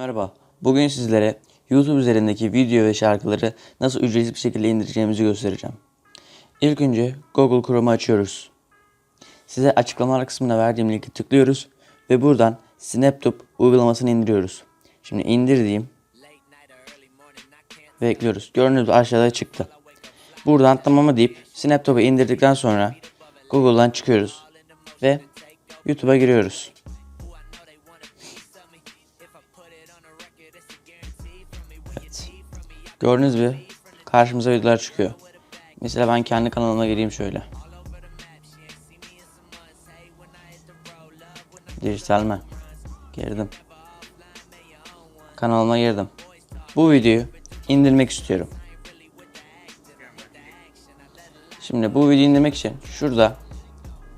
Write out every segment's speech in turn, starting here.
Merhaba. Bugün sizlere YouTube üzerindeki video ve şarkıları nasıl ücretsiz bir şekilde indireceğimizi göstereceğim. İlk önce Google Chrome'u açıyoruz. Size açıklamalar kısmına verdiğim linki tıklıyoruz ve buradan SnapTube uygulamasını indiriyoruz. Şimdi indir diyeyim. Ve ekliyoruz. Gördüğünüz aşağıda çıktı. Buradan tamamı deyip SnapTube'u indirdikten sonra Google'dan çıkıyoruz ve YouTube'a giriyoruz. Gördüğünüz gibi karşımıza videolar çıkıyor. Mesela ben kendi kanalıma gireyim şöyle. Dijital? Girdim. Kanalıma girdim. Bu videoyu indirmek istiyorum. Şimdi bu videoyu indirmek için şurada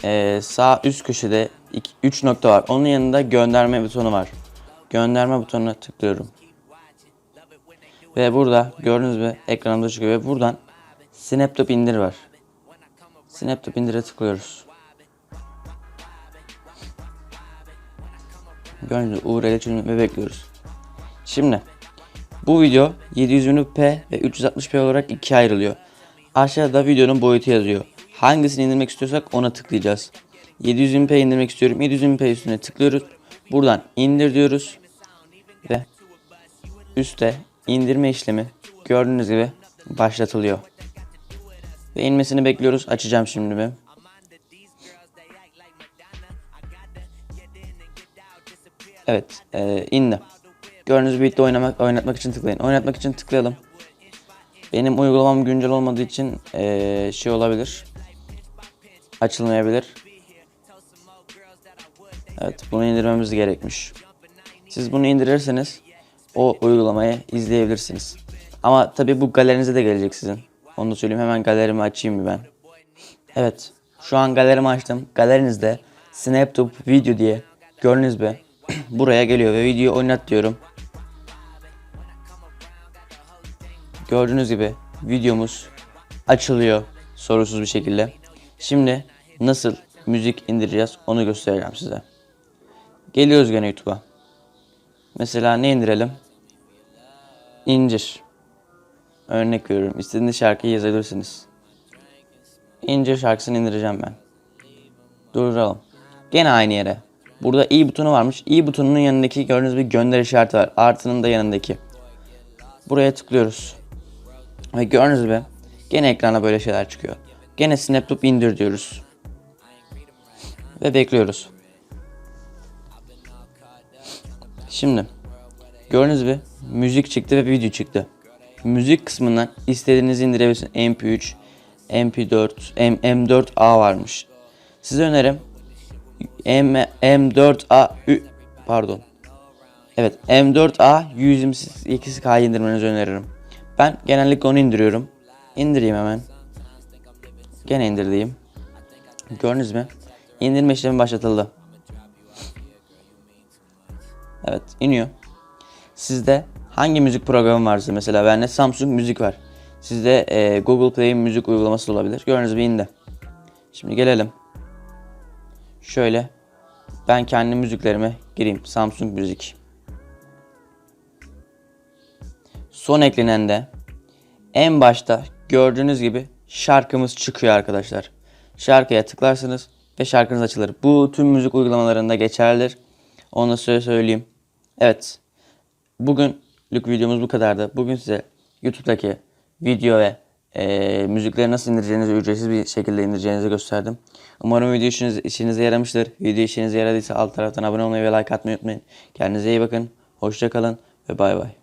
eee, sağ üst köşede 3 nokta var. Onun yanında gönderme butonu var. Gönderme butonuna tıklıyorum. Ve burada gördüğünüz gibi ekranımda çıkıyor ve buradan SnapTube indir var. SnapTube indire tıklıyoruz. Gördüğünüz gibi URL ve bekliyoruz. Şimdi bu video 720p ve 360p olarak ikiye ayrılıyor. Aşağıda videonun boyutu yazıyor. Hangisini indirmek istiyorsak ona tıklayacağız. 720p indirmek istiyorum. 720p üstüne tıklıyoruz. Buradan indir diyoruz. Ve üstte indirme işlemi gördüğünüz gibi başlatılıyor. Ve inmesini bekliyoruz. Açacağım şimdi bir. Evet, e, indi. Gördüğünüz bitti oynamak, oynatmak için tıklayın. Oynatmak için tıklayalım. Benim uygulamam güncel olmadığı için e, şey olabilir. Açılmayabilir. Evet, bunu indirmemiz gerekmiş. Siz bunu indirirseniz o uygulamayı izleyebilirsiniz. Ama tabi bu galerinize de gelecek sizin. Onu da söyleyeyim. Hemen galerimi açayım mı ben? Evet. Şu an galerimi açtım. Galerinizde SnapTube video diye gördüğünüz gibi buraya geliyor ve videoyu oynat diyorum. Gördüğünüz gibi videomuz açılıyor sorusuz bir şekilde. Şimdi nasıl müzik indireceğiz onu göstereceğim size. Geliyoruz gene YouTube'a. Mesela ne indirelim? İncir. Örnek veriyorum. İstediğiniz şarkıyı yazabilirsiniz. İncir şarkısını indireceğim ben. Durduralım. Gene aynı yere. Burada i butonu varmış. i butonunun yanındaki gördüğünüz bir gönder işareti var. Artının da yanındaki. Buraya tıklıyoruz. Ve gördüğünüz gibi gene ekrana böyle şeyler çıkıyor. Gene SnapTube indir diyoruz. Ve bekliyoruz. Şimdi gördüğünüz gibi müzik çıktı ve video çıktı. Müzik kısmından istediğinizi indirebilirsiniz. MP3, MP4, M, M4A varmış. Size önerim M, M4A ü- pardon. Evet M4A 128K indirmenizi öneririm. Ben genellikle onu indiriyorum. İndireyim hemen. Gene indirdiğim. Gördünüz mü? İndirme işlemi başlatıldı. Evet iniyor. Sizde hangi müzik programı varsa mesela bende Samsung Müzik var. Sizde e, Google Play müzik uygulaması da olabilir. Gördüğünüz gibi indi. Şimdi gelelim. Şöyle ben kendi müziklerime gireyim. Samsung Müzik. Son eklenen de en başta gördüğünüz gibi şarkımız çıkıyor arkadaşlar. Şarkıya tıklarsınız ve şarkınız açılır. Bu tüm müzik uygulamalarında geçerlidir. Onu size söyleyeyim. Evet. Bugünlük videomuz bu kadardı. Bugün size YouTube'daki video ve e, müzikleri nasıl indireceğinizi ücretsiz bir şekilde indireceğinizi gösterdim. Umarım video işiniz, işinize yaramıştır. Video işinize yaradıysa alt taraftan abone olmayı ve like atmayı unutmayın. Kendinize iyi bakın. Hoşça kalın ve bay bay.